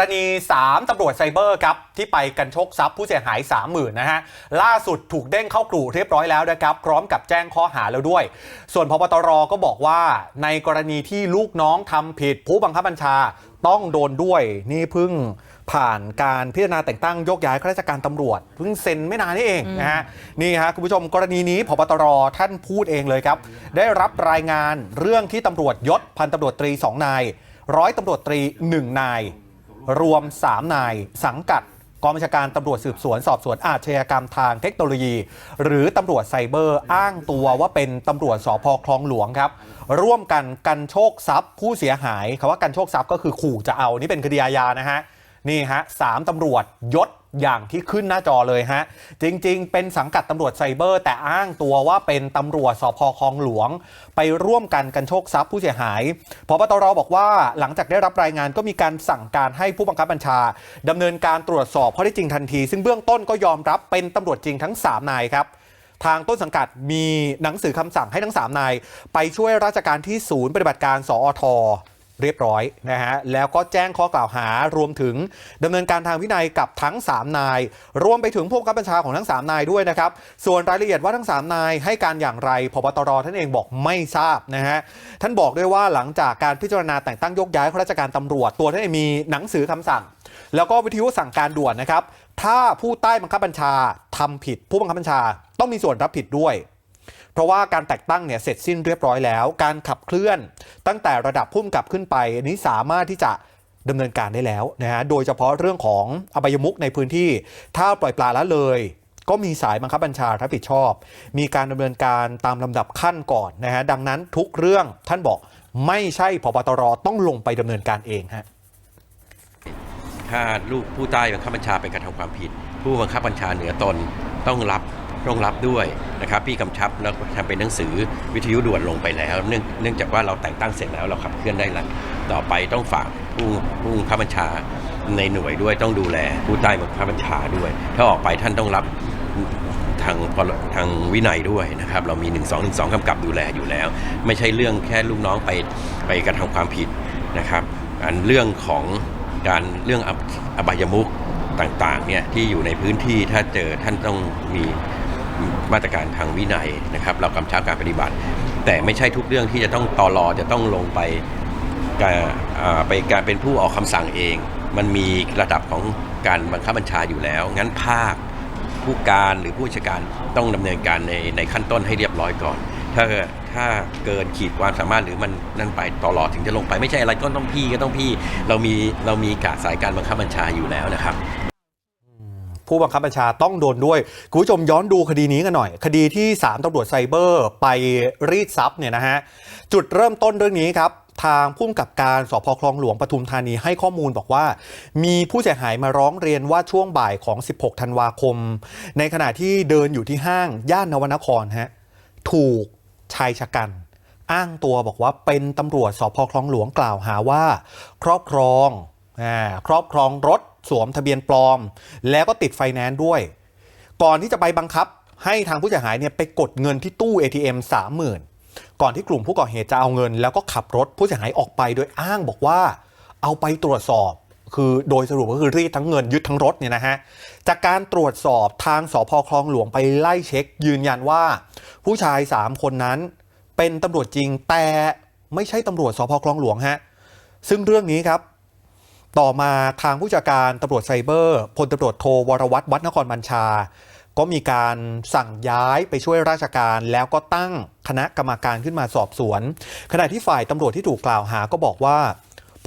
กรณี 3ตำรวจไซเบอร์ครับที่ไปกันโชคทรัพย์ผู้เสียหาย 30,000นะฮะล่าสุดถูกเด้งเข้ากรูเรียบร้อยแล้วนะครับ พร้อมกับแจ้งข้อหาแล้วด้วย ส่วนพบตรก็บอกว่าในกรณีที่ลูกน้องทำผิดผู้บังคับบัญชาต้องโดนด้วย นี่เพิ่งผ่านการพิจารณาแต่งตั้งโยกย้ายข้าราชการตำรวจเพิ่งเซ็นไม่นานนี่เองนะฮะนี่ฮะคุณผู้ชมกรณีนี้พบตรท่านพูดเองเลยครับ ได้รับรายงานเรื่องที่ตำรวจยศพันตำรวจตรีสองนายร้อยตำรวจตรีหนึ่งนาย รวม 3 นายสังกัดกองบัญชาการตำรวจสืบสวนสอบสวนอาชญากรรมทางเทคโนโลยี หรือตำรวจไซเบอร์อ้างตัวว่าเป็นตำรวจสพคลองหลวงครับ ร่วมกันกันโชคทรัพย์ผู้เสียหายคำว่ากันโชคทรัพย์ก็คือขู่จะเอานี่เป็นคดีอาญานะฮะ นี่ฮะสามตำรวจยศอย่างที่ขึ้นหน้าจอเลยฮะ จริงๆ เป็นสังกัดตำรวจไซเบอร์ แต่อ้างตัวว่าเป็นตำรวจสพคลองหลวง ไปร่วมกันกันโชคทรัพย์ผู้เสียหายพบตรบอกว่าหลังจากได้รับรายงานก็มีการสั่งการให้ผู้บังคับบัญชาดำเนินการตรวจสอบข้อท็จจริงทันที ซึ่งเบื้องต้นก็ยอมรับเป็นตำรวจจริงทั้ง 3 นายครับทางต้นสังกัดมีหนังสือคำสั่งให้ทั้ง 3 นาย ไปช่วยราชการที่ศูนย์ปฏิบัติการสอท เรียบร้อยนะฮะแล้วก็แจ้งข้อกล่าวหารวมถึงดำเนินการทางวินัยกับทั้ง 3 นาย รวมไปถึงผู้บังคับบัญชาของทั้ง 3 นายด้วยนะครับ ส่วนรายละเอียดว่าทั้ง 3 นายให้การอย่างไรพบตรท่านเองบอกไม่ทราบนะฮะท่านบอกด้วยว่าหลังจากการพิจารณาแต่งตั้งยกย้ายข้าราชการตำรวจ ตัวท่านเองมีหนังสือคำสั่ง แล้วก็วิทยุสั่งการด่วนนะครับถ้าผู้ใต้บังคับบัญชาทำผิดผู้บังคับบัญชาต้องมีส่วนรับผิดด้วย เพราะว่าการแต่งตั้งเนี่ยเสร็จสิ้นเรียบร้อยแล้ว การขับเคลื่อน ตั้งแต่ระดับผู้กำกับขึ้นไปอันนี้สามารถที่จะดำเนินการได้แล้วนะฮะโดยเฉพาะเรื่องของอบายมุกในพื้นที่ ถ้าปล่อยปลาละเลย ก็มีสายบังคับบัญชารับผิดชอบ มีการดำเนินการตามลำดับขั้นก่อนนะฮะดังนั้นทุกเรื่องท่านบอกไม่ใช่พบตรต้องลงไปดำเนินการเองฮะถ้าลูกผู้ใต้บังคับบัญชาไปกระทำความผิด ผู้บังคับบัญชาเหนือตนต้องรับ ต้องรับด้วยนะครับพี่กำชับแล้วทำเป็นหนังสือวิทยุด่วนลงไปแล้ว เนื่องเนื่องจากว่าเราแต่งตั้งเสร็จแล้วเราขับเคลื่อนได้แล้วต่อไปต้องฝากผู้ผู้บังคับบัญชาในหน่วยด้วยต้องดูแลผู้ใต้บังคับบัญชาด้วย ถ้าออกไปท่านต้องรับทางพลทางวินัยด้วยนะครับ เรามี 1 2 1 2กำกับดูแลอยู่แล้ว ไม่ใช่เรื่องแค่ลูกน้องไปไปกระทำความผิดนะครับ อันเรื่องของการเรื่องอบอบายมุกต่างๆเนี่ยที่อยู่ในพื้นที่ถ้าเจอท่านต้องมี มาตรการทางวินัยนะครับ เรากำชับการปฏิบัติ แต่ไม่ใช่ทุกเรื่องที่จะต้องตอรอจะต้องลงไปการไปการเป็นผู้ออกคำสั่งเอง มันมีระดับของการบังคับบัญชาอยู่แล้ว งั้นภาคผู้การหรือผู้ราชการต้องดำเนินการในในขั้นต้นให้เรียบร้อยก่อน ถ้าถ้าเกินขีดความสามารถหรือมันนั่นไปตลอดถึงจะลงไปไม่ใช่อะไรก็ต้องพี่ก็ต้องพี่ เรามีเรามีกาสายการบังคับบัญชาอยู่แล้วนะครับ ผู้บังคับบัญชาต้องโดนด้วยคุณผู้ชมย้อนดูคดีนี้กันหน่อย คดีที่ 3ตำรวจไซเบอร์ไปรีดทรัพย์เนี่ยนะฮะจุดเริ่มต้นเรื่องนี้ครับทางผู้กำกับการสพคลองหลวงปทุมธานีให้ข้อมูลบอกว่า มีผู้เสียหายมาร้องเรียนว่าช่วงบ่ายของ 16 ธันวาคม ในขณะที่เดินอยู่ที่ห้างย่านนวนครฮะถูกชายชะกัน อ้างตัวบอกว่าเป็นตำรวจสพคลองหลวงกล่าวหาว่า ครอบครองอครอบครองรถ สวมทะเบียนปลอม แล้วก็ติดไฟแนนซ์ด้วย ก่อนที่จะไปบังคับให้ทางผู้เสียหายเนี่ยไปกดเงินที่ตู้ ATM 30,000ก่อนที่กลุ่มผู้ก่อเหตุจะเอาเงิน แล้วก็ขับรถผู้เสียหายออกไปโดยอ้างบอกว่า เอาไปตรวจสอบ คือโดยสรุปก็คือรีดทั้งเงินยึดทั้งรถเนี่ยนะฮะจากการตรวจสอบทางสพคลองหลวงไปไล่เช็ค ยืนยันว่า ผู้ชาย 3 คนนั้น เป็นตำรวจจริงแต่ไม่ใช่ตำรวจสพคลองหลวงฮะซึ่งเรื่องนี้ครับ ต่อมาทางผู้จัดการตำรวจไซเบอร์พลตำรวจโทวรวัตรวัดนครบัญชา ก็มีการสั่งย้ายไปช่วยราชการแล้วก็ตั้งคณะกรรมการขึ้นมาสอบสวน ขณะที่ฝ่ายตำรวจที่ถูกกล่าวหาก็บอกว่า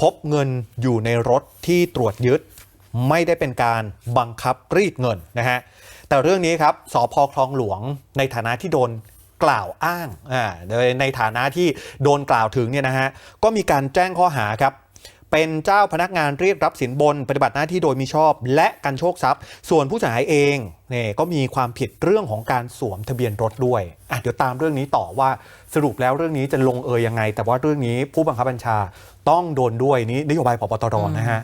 พบเงินอยู่ในรถที่ตรวจยึด ไม่ได้เป็นการบังคับรีดเงินนะฮะแต่เรื่องนี้ครับสพคลองหลวงในฐานะที่โดนกล่าวอ้างอ่าในฐานะที่โดนกล่าวถึงเนี่ยนะฮะก็มีการแจ้งข้อหาครับ เป็นเจ้าพนักงานเรียกรับสินบน ปฏิบัติหน้าที่โดยมิชอบ และการโชคทรัพย์ ส่วนผู้เสียหายเองเนี่ยก็มีความผิดเรื่องของการสวมทะเบียนรถด้วยอะเดี๋ยวตามเรื่องนี้ต่อว่าสรุปแล้วเรื่องนี้จะลงเอยยังไง แต่ว่าเรื่องนี้ผู้บังคับบัญชาต้องโดนด้วยนี่นโยบายพบตรนะฮะ